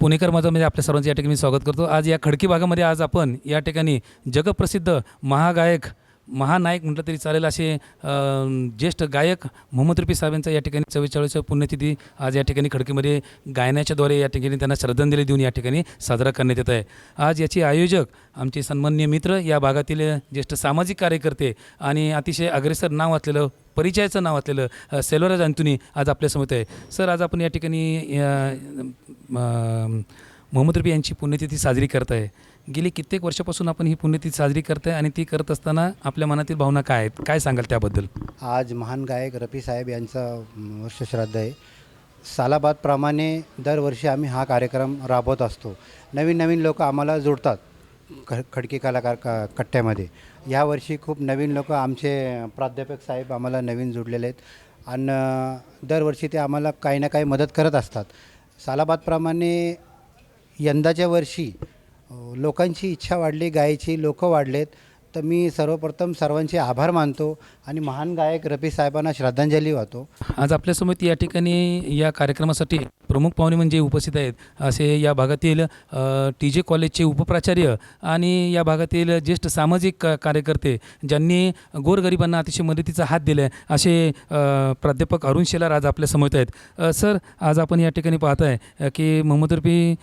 पुणेकर माझं म्हणजे आपल्या सर्वांचं या ठिकाणी मी स्वागत करतो. आज या खडकी भागामध्ये आज आपण या ठिकाणी जगप्रसिद्ध महागायक महानायक म्हटलं तरी चालेल असे ज्येष्ठ गायक मोहम्मद रफी साहेबांचा या ठिकाणी चव्वेचाळीस पुण्यतिथी आज या ठिकाणी खडकीमध्ये गायनाच्याद्वारे या ठिकाणी त्यांना श्रद्धांजली देऊन या ठिकाणी साजरा करण्यात येत आहे. आज याचे आयोजक आमचे सन्माननीय मित्र या भागातील ज्येष्ठ सामाजिक कार्यकर्ते आणि अतिशय अग्रेसर नाव असलेलं परिचयाचं नाव असलेलं सेल्वराज अंतुनी आज आपल्यासमोर आहे. सर आज आपण या ठिकाणी मोहम्मद रफी यांची पुण्यतिथी साजरी करत आहे गेली कित्येक वर्षापासून आपण ही पुण्यतिथी साजरी करत आहे आणि ती करत असताना आपल्या मनातील भावना काय आहेत? काय सांगाल त्याबद्दल? आज महान गायक रफी साहेब यांचा वर्षश्राद्ध आहे. सालाबादप्रमाणे दरवर्षी आम्ही हा कार्यक्रम राबवत असतो. नवीन नवीन लोक आम्हाला जोडतात. ख खडकी कलाकार क कट्ट्यामध्ये. यावर्षी खूप नवीन लोक आमचे प्राध्यापक साहेब आम्हाला नवीन जोडलेले आहेत. आणि दरवर्षी ते आम्हाला काही ना काही मदत करत असतात. सालाबादप्रमाणे यंदाच्या वर्षी लोकांची इच्छा वाढली गायची लोक वाढलेत. तर मी सर्वप्रथम सर्वांचे आभार मानतो आणि महान गायक रफी साहेबांना श्रद्धांजली वाहतो. आज आपल्यासमोर या ठिकाणी या कार्यक्रमासाठी प्रमुख पाहुणे म्हणजे उपस्थित आहेत. असे या भागातील टी जे कॉलेजचे उपप्राचार्य आणि या भागातील ज्येष्ठ सामाजिक का- कार्यकर्ते ज्यांनी गोरगरिबांना अतिशय मदतीचा हात दिला आहे असे प्राध्यापक अरुण शेलार आज आपल्यासमोर आहेत. सर आज आपण या ठिकाणी पाहत आहे की मोहम्मद रफी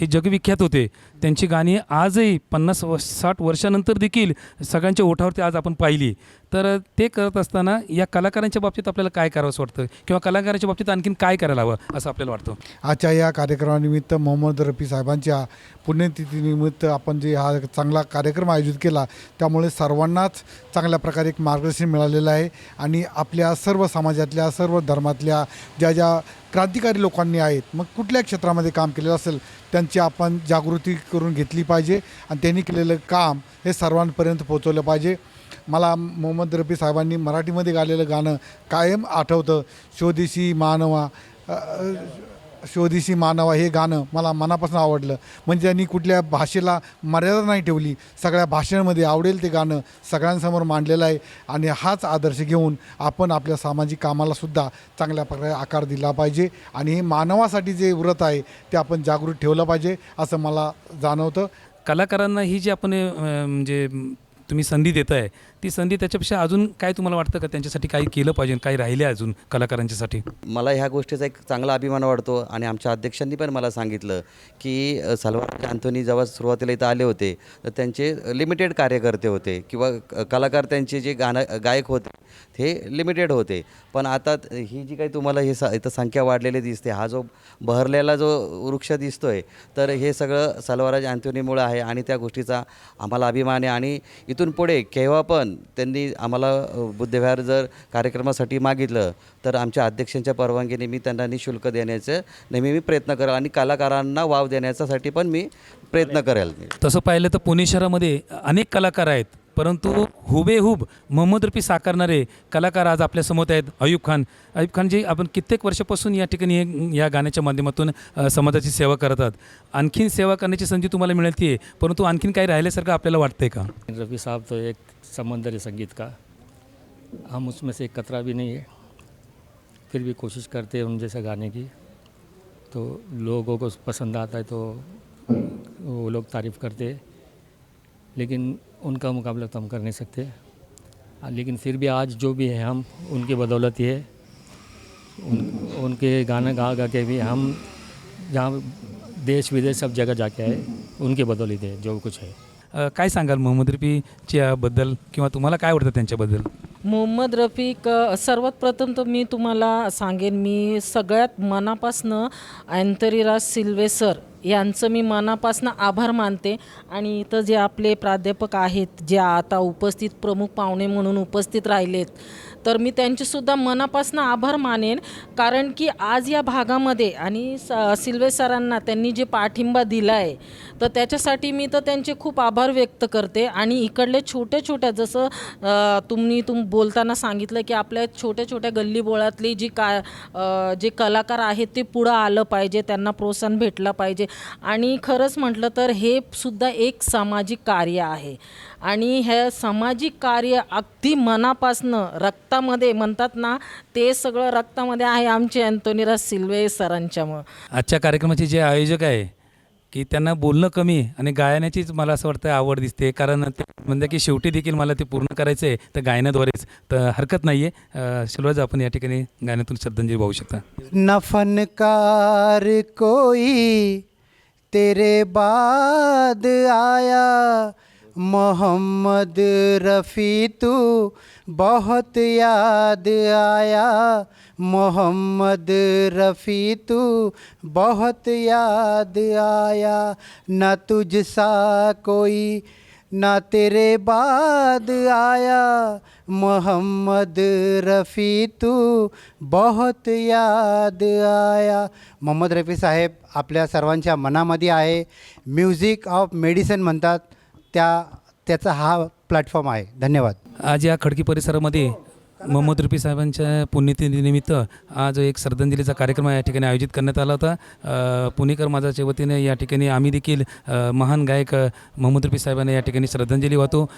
हे जगविख्यात होते. त्यांची गाणी आजही पन्नास व साठ वर्षानंतर देखील सगळ्यांच्या ओठावरती आज आपण पाहिली. तर ते करत असताना या कलाकारांच्या बाबतीत आपल्याला काय करावंसं वाटतं? किंवा कलाकारांच्या बाबतीत आणखीन काय करायला हवं असं आपल्याला वाटतं? आजच्या या कार्यक्रमानिमित्त मोहम्मद रफी साहेबांच्या पुण्यतिथीनिमित्त आपण जे हा चांगला कार्यक्रम आयोजित केला त्यामुळे सर्वांनाच चांगल्या प्रकारे एक मार्गदर्शन मिळालेलं आहे. आणि आपल्या सर्व समाजातल्या सर्व धर्मातल्या ज्या ज्या क्रांतिकारी लोकांनी आहेत मग कुठल्या क्षेत्रामध्ये काम केलेलं असेल त्यांची आपण जागृती करून घेतली पाहिजे. आणि त्यांनी केलेलं काम हे सर्वांपर्यंत पोहोचवलं पाहिजे. मला मोहम्मद रफी साहेबांनी मराठीमध्ये गालेलं गाणं कायम आठवतं. स्वदेशी मानवा अ, स्वदेशी मानवा हे गाणं मला मनापासून आवडलं. म्हणजे त्यांनी कुठल्या भाषेला मर्यादा नाही ठेवली. सगळ्या भाषांमध्ये आवडेल ते गाणं सगळ्यांसमोर मांडलेलं आहे. आणि हाच आदर्श घेऊन आपण आपल्या सामाजिक कामालासुद्धा चांगल्या प्रकारे आकार दिला पाहिजे. आणि हे मानवासाठी जे व्रत आहे ते आपण जागृत ठेवलं पाहिजे असं मला जाणवतं. कलाकारांना ही जी आपण म्हणजे तुम्ही संधी देत आहे ती संधी त्याच्यापेक्षा अजून काय तुम्हाला वाटतं का त्यांच्यासाठी काही केलं पाहिजे काही राहिले अजून कलाकारांच्यासाठी? मला ह्या गोष्टीचा एक चांगला अभिमान वाटतो आणि आमच्या अध्यक्षांनी पण मला सांगितलं की सलवार अँथोनी जेव्हा सुरुवातीला इथं आले होते तर त्यांचे लिमिटेड कार्यकर्ते होते किंवा क- कलाकार त्यांचे जे गाणं गायक होते ते लिमिटेड होते. पण आता ही जी काही तुम्हाला हे स इथं संख्या वाढलेली दिसते हा जो बहरलेला जो वृक्ष दिसतो आहे तर हे सगळं सलवाराज अँथोनीमुळं आहे आणि त्या गोष्टीचा आम्हाला अभिमान आहे. आणि इथून पुढे केव्हा पण त्यांनी आम्हाला बुद्धविहार जर कार्यक्रमासाठी मागितलं तर आमच्या अध्यक्षांच्या परवानगीने मी त्यांना निशुल्क देण्याचं नेहमी मी प्रयत्न करेल आणि कलाकारांना वाव देण्याच्यासाठी पण मी प्रयत्न करेल. तसं पाहिलं तर पुणे शहरामध्ये अनेक कलाकार आहेत परंतु हुबेहूब मोहम्मद रफी साकारणारे कलाकार आज आपल्यासमोर आहेत अयूब खान. अयूब खान जी आपण कित्येक वर्षापासून या ठिकाणी या गाण्याच्या माध्यमातून समाजाची सेवा करतात आणखीन सेवा करण्याची संधी तुम्हाला मिळते आहे परंतु आणखीन काही राहिल्यासारखं आपल्याला वाटतंय का? रफ़ी साहब तो एक समंदर संगीत का। हम उसमें से एक कतरा भी नहीं है। फिर भी कोशिश करते हैं उन जैसा गाने की। तो लोगों को पसंद आता है तो वो लोग तारीफ़ करते हैं। लेकिन उनका मुकाबला तो हम कर नहीं सकते। लेकिन फिर भी आज जो भी है हम, उनकी बदौलत ही है। उन, उनके गाना गा गा के भी हम जहाँ देश विदेश सब जगह जाके आए, उनके बदौलत है, जो कुछ है। अ, काय सांगाल मोहम्मद रफीच्या बद्दल किंवा तुम्हाला काय वाटतं त्यांच्याबद्दल? मोहम्मद रफिक अ, सर्वात प्रथम तर मी तुम्हाला सांगेन मी सगळ्यात मनापासनं अँतरीराज सिल्वे सर यांचं मी मनापासून आभार मानते. आणि इथं जे आपले प्राध्यापक आहेत जे आता उपस्थित प्रमुख पाहुणे म्हणून उपस्थित राहिलेत तर मी त्यांचेसुद्धा मनापासून आभार मानेन. कारण की आज या भागामध्ये आणि स सिल्वे सरांना त्यांनी जे पाठिंबा दिला आहे तर त्याच्यासाठी मी तर त्यांचे खूप आभार व्यक्त करते. आणि इकडले छोट्या छोट्या जसं तुम्ही तुम बोलताना सांगितलं की आपल्या छोट्या छोट्या गल्लीबोळातली जी का जे कलाकार आहेत ते पुढं आलं पाहिजे त्यांना प्रोत्साहन भेटलं पाहिजे. आणि खरंच म्हटलं तर हे सुद्धा एक सामाजिक कार्य आहे. आणि हे सामाजिक कार्य अगदी मनापासनं रक्ता रक्तामध्ये म्हणतात ना ते सगळं रक्तामध्ये आहे आमचे अँटोनीराज सिल्वे सरांच्यामुळं आजच्या कार्यक्रमाचे जे आयोजक आहे की त्यांना बोलणं कमी आणि गायनाचीच मला असं वाटतं आवड दिसते कारण ते म्हणजे की शेवटी देखील मला ते पूर्ण करायचं आहे तर गायनाद्वारेच. तर हरकत नाही आहे शिलवाज आपण या ठिकाणी गायनातून श्रद्धांजली वाहू शकता. न फनकार कोई तेरे बाद आया। मोहम्मद रफ़ी तू बहुत याद आया। मोहम्मद रफ़ी तू बहुत याद आया। न तुझसा कोई ना तेरे बाद आया मोहम्मद रफ़ी तू बहुत याद आया. मोहम्मद रफी साहेब आपल्या सर्वांच्या मनामध्ये आहे. म्युझिक ऑफ मेडिसन म्हणतात. त्या त्याचा हा प्लॅटफॉर्म आहे. धन्यवाद. आज या खडकी परिसरामध्ये मोहम्मद रफी साहेबांच्या पुण्यतिथीनिमित्त आज एक श्रद्धांजलीचा कार्यक्रम या ठिकाणी आयोजित करण्यात आला होता. पुणेकर माझाच्या वतीने या ठिकाणी आम्ही देखील महान गायक मोहम्मद रफी साहेबांना या ठिकाणी श्रद्धांजली वाहतो.